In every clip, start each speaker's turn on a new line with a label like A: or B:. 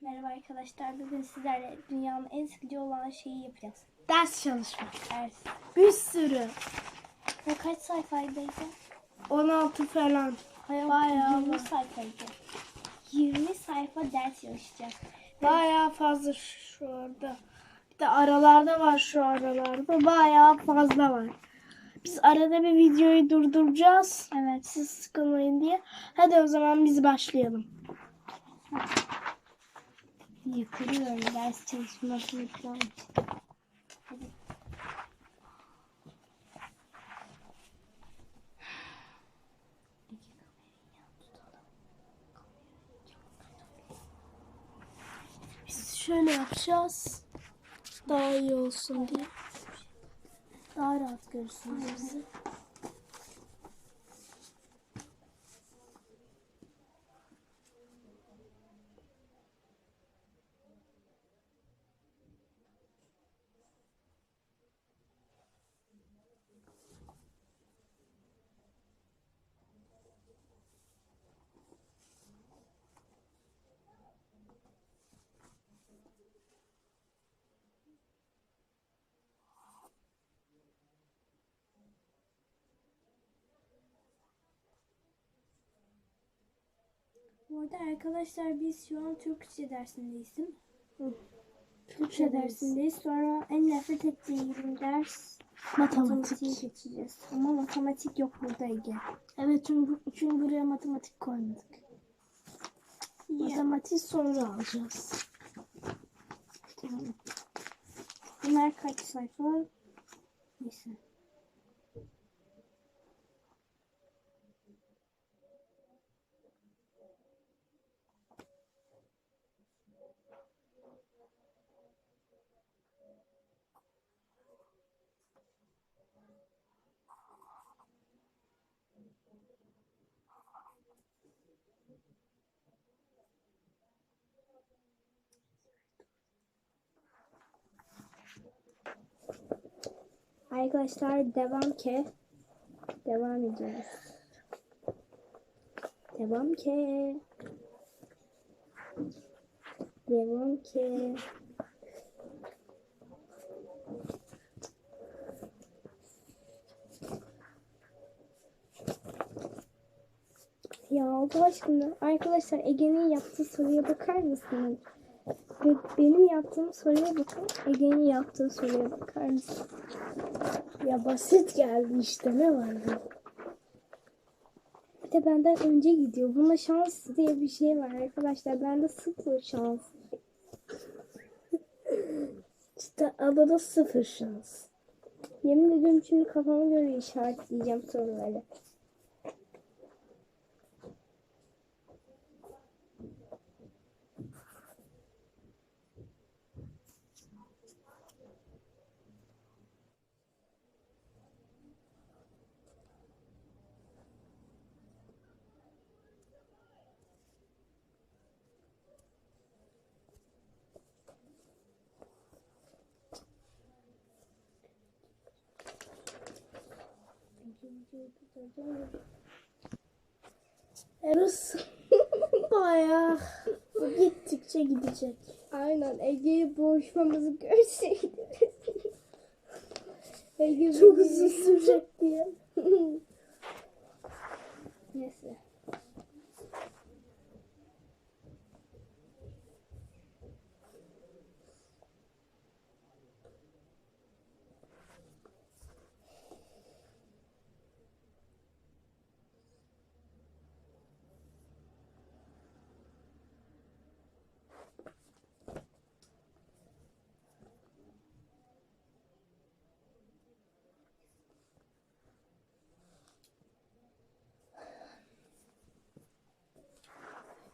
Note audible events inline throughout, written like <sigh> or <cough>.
A: Merhaba arkadaşlar. Bugün sizlerle dünyanın en sıkıcı olan şeyi yapacağız.
B: Ders çalışmak.
A: Ders.
B: Bir sürü.
A: Ve kaç sayfaydı?
B: 16 falan.
A: Bayağı
B: Bayağı
A: 20
B: var.
A: sayfaydı. 20 sayfa ders çalışacağız.
B: Bayağı fazla şu anda. Bir de aralarda var şu aralarda. Bayağı fazla var. Biz arada bir videoyu durduracağız.
A: Evet.
B: Siz sıkılmayın diye. Hadi o zaman biz başlayalım.
A: Yıkılıyorum ders çalışmasını falan.
B: Şöyle yapacağız. Daha iyi olsun diye. Daha rahat görürsünüz bizi.
A: Bu arada arkadaşlar biz şu an Türkçe dersindeyiz değil mi?
B: Hı.
A: Türkçe dersindeyiz. Sonra en nefret ettiğim ders
B: Matematik.
A: geçeceğiz. Ama matematik yok burada Ege.
B: Evet çünkü, çünkü buraya matematik koymadık. Matematik sonra alacağız.
A: Bunlar kaç sayfa? Neyse. Arkadaşlar devam ke. Devam ediyoruz. Devam ke. Devam ke. Ya Allah aşkına arkadaşlar Ege'nin yaptığı soruya bakar mısınız? Ve benim yaptığım soruya bakın. Ege'nin yaptığı soruya bakar mısınız?
B: Ya basit geldi işte ne var ya?
A: Bir de benden önce gidiyor. Bunda şans diye bir şey var arkadaşlar. Bende sıfır şans. <laughs>
B: İşte adada sıfır şans.
A: Yemin ediyorum şimdi kafama göre işaretleyeceğim soruları.
B: Evet. <laughs> Bayağı gittikçe gidecek.
A: Aynen Ege'yi boğuşmamızı görseydiniz. Ege
B: Çok uzun sürecek diye.
A: Neyse.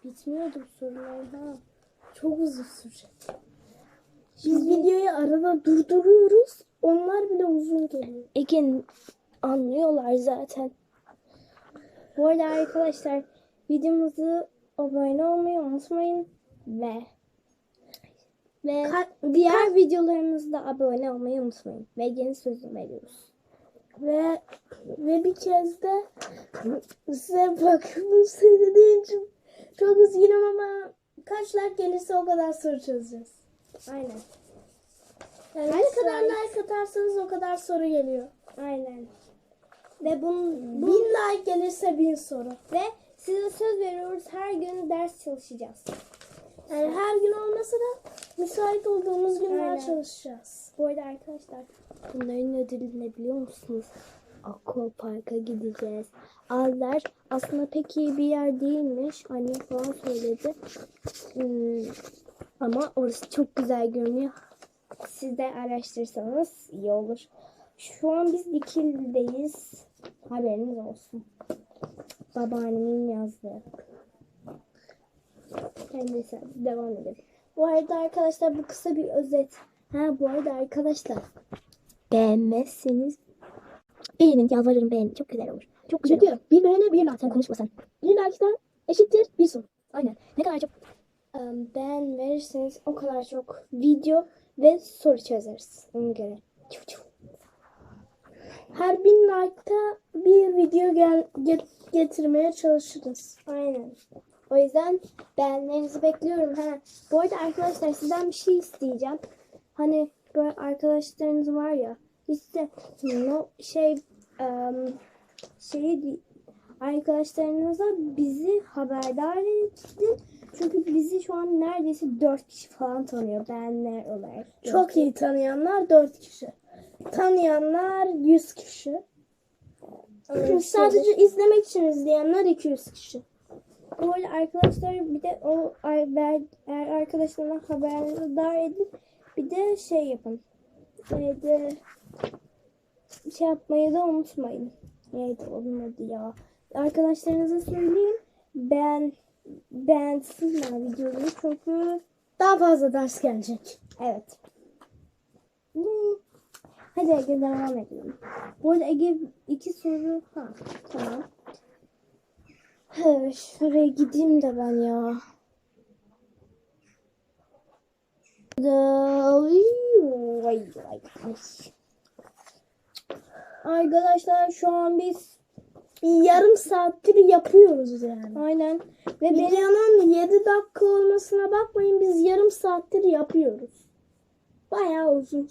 B: Bitmiyordu sorular ha. Çok uzun sürecek. Biz videoyu arada durduruyoruz. Onlar bile uzun geliyor.
A: Ege anlıyorlar zaten. Bu arada arkadaşlar videomuzu abone olmayı unutmayın ve ve
B: Ka-
A: diğer videolarımızda abone olmayı unutmayın. Ve yeni sözü veriyoruz.
B: Ve ve bir kez de size bu söylediğim için çok üzgünüm ama kaç like gelirse o kadar soru çözeceğiz.
A: Aynen.
B: Yani
A: Kaç
B: ne kadar
A: like?
B: atarsanız o kadar soru geliyor.
A: Aynen. Ve bunun, bu,
B: Bin like gelirse bin soru.
A: ve size söz veriyoruz her gün ders çalışacağız.
B: Yani her gün olmasa da müsait olduğumuz günler
A: Aynen.
B: çalışacağız.
A: Bu arada arkadaşlar bunların ödülü ne biliyor musunuz? Aqua gideceğiz. Azler aslında pek iyi bir yer değilmiş. Annem falan söyledi. Hmm, ama orası çok güzel görünüyor. Siz de araştırsanız iyi olur. Şu an biz Dikili'deyiz. Haberiniz olsun. Babaannemin yazdığı. Neyse devam edelim. Bu arada arkadaşlar bu kısa bir özet. Ha bu arada arkadaşlar beğenmezseniz beğenin yalvarırım beğenin. Çok güzel olur. Çok güzel
B: Çünkü
A: olur.
B: bir beğeni bir like.
A: Sen konuşma sen.
B: Bir like'dan eşittir bir soru.
A: Aynen. Ne kadar çok um, beğen verirseniz o kadar çok video ve soru çözeriz. Ona göre. Çuf çuf.
B: Her bin like'ta bir video gel get- getirmeye çalışırız.
A: Aynen. O yüzden beğenilerinizi bekliyorum. Ha. Bu arada arkadaşlar sizden bir şey isteyeceğim. Hani böyle arkadaşlarınız var ya işte no, şey um, şeyi arkadaşlarınıza bizi haberdar edin. Çünkü bizi şu an neredeyse 4 kişi falan tanıyor beğenler olarak.
B: Çok iyi tanıyanlar 4 kişi. Tanıyanlar 100 kişi.
A: Bir şey
B: Sadece izlemek için izleyenler 200 kişi.
A: Bu arada arkadaşlar bir de o eğer arkadaşlarına haberdar edin. Bir de şey yapın. Neydi? Şey yapmayı da unutmayın. Neydi onun adı ya? Arkadaşlarınıza söyleyin. Ben beğensinler videoyu çünkü
B: Daha fazla ders gelecek.
A: evet. Hmm. Hadi Ege devam edelim. Bu arada Ege iki soru. Ha tamam. Evet, şuraya gideyim de ben ya. Da- Ay, ay, ay, ay. Arkadaşlar şu an biz
B: Bir yarım saattir yapıyoruz yani.
A: aynen ve
B: Videonun 7 dakika olmasına bakmayın biz yarım saattir yapıyoruz. Bayağı uzun.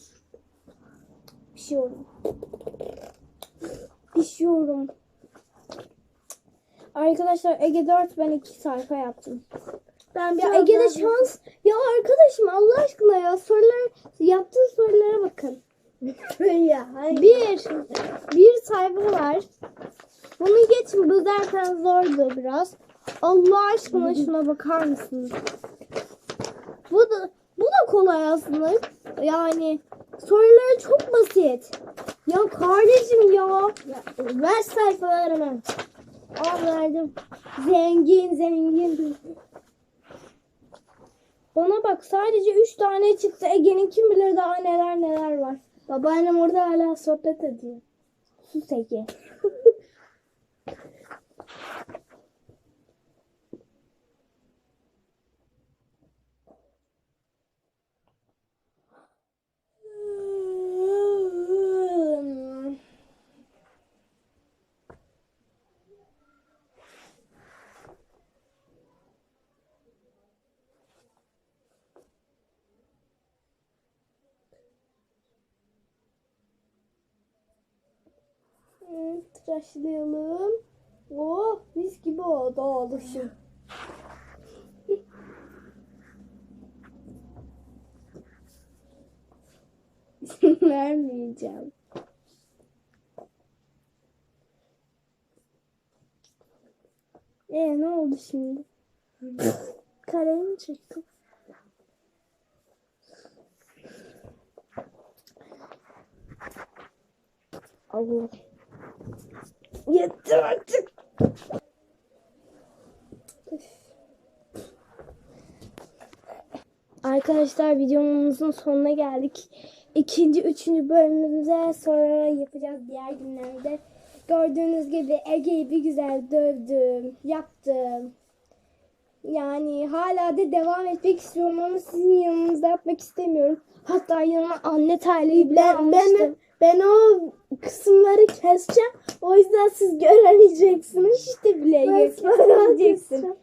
A: pişiyorum. Pişiyorum. Arkadaşlar Ege 4 ben 2 sayfa yaptım.
B: Ben
A: Ya
B: biraz
A: Ege'de şans. Ya arkadaşım Allah aşkına ya sorular yaptığı sorulara bakın.
B: Ya.
A: Bir bir sayfa var. Bunu geçin bu zaten zordu biraz. Allah aşkına şuna bakar mısınız? Bu da bu da kolay aslında. Yani soruları çok basit. Ya kardeşim ya.
B: Ya, ver sayfaları hemen.
A: Al verdim. Zengin zengin. Bana bak sadece 3 tane çıktı. Ege'nin kim bilir daha neler neler var.
B: Babaannem orada hala sohbet ediyor.
A: Sus <laughs> Ege. Hmm, tıraşlayalım. Oh mis gibi oldu oluşum. <laughs> Vermeyeceğim. Ee ne oldu şimdi? Kalemi çektim. Allah. Yeter artık. Arkadaşlar videomuzun sonuna geldik. İkinci, üçüncü bölümümüze sonra yapacağız diğer günlerde. Gördüğünüz gibi Ege'yi bir güzel dövdüm, yaptım. Yani hala da devam etmek istiyorum ama sizin yanınızda yapmak istemiyorum. Hatta yanıma anne terliği bile
B: Ben,
A: almıştım.
B: ben, ben o kısımları keseceğim. O yüzden siz göremeyeceksiniz.
A: İşte bile
B: Ben keseceğim.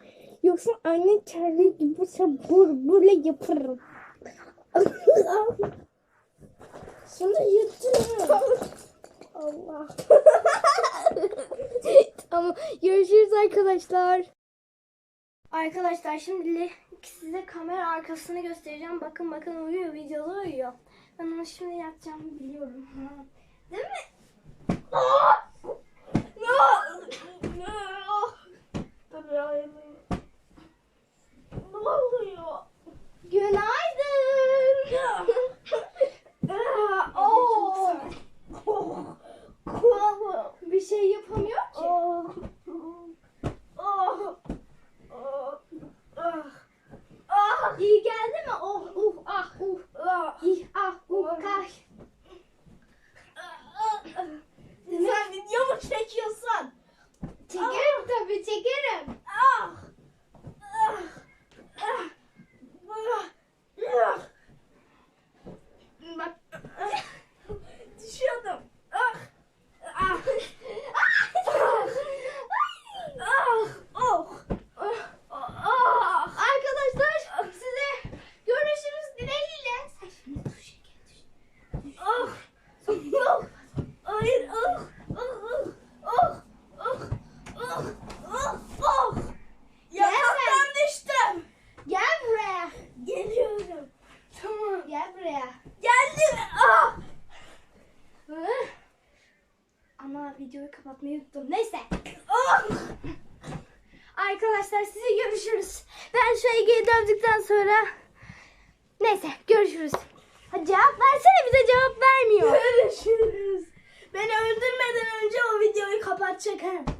A: Yoksa anne terli gibi sabır böyle yaparım.
B: Şimdi yuttum.
A: Allah. <laughs> tamam görüşürüz arkadaşlar. Arkadaşlar şimdi size kamera arkasını göstereceğim. Bakın bakın uyuyor videoda uyuyor. Ben onu şimdi yapacağımı biliyorum. Değil mi?
B: Tabii
A: kapatmayı unuttum. Neyse.
B: Ah.
A: Arkadaşlar size görüşürüz. Ben şu Ege'ye döndükten sonra neyse görüşürüz. Hadi cevap versene bize cevap vermiyor.
B: Görüşürüz. Beni öldürmeden önce o videoyu kapatacak ha.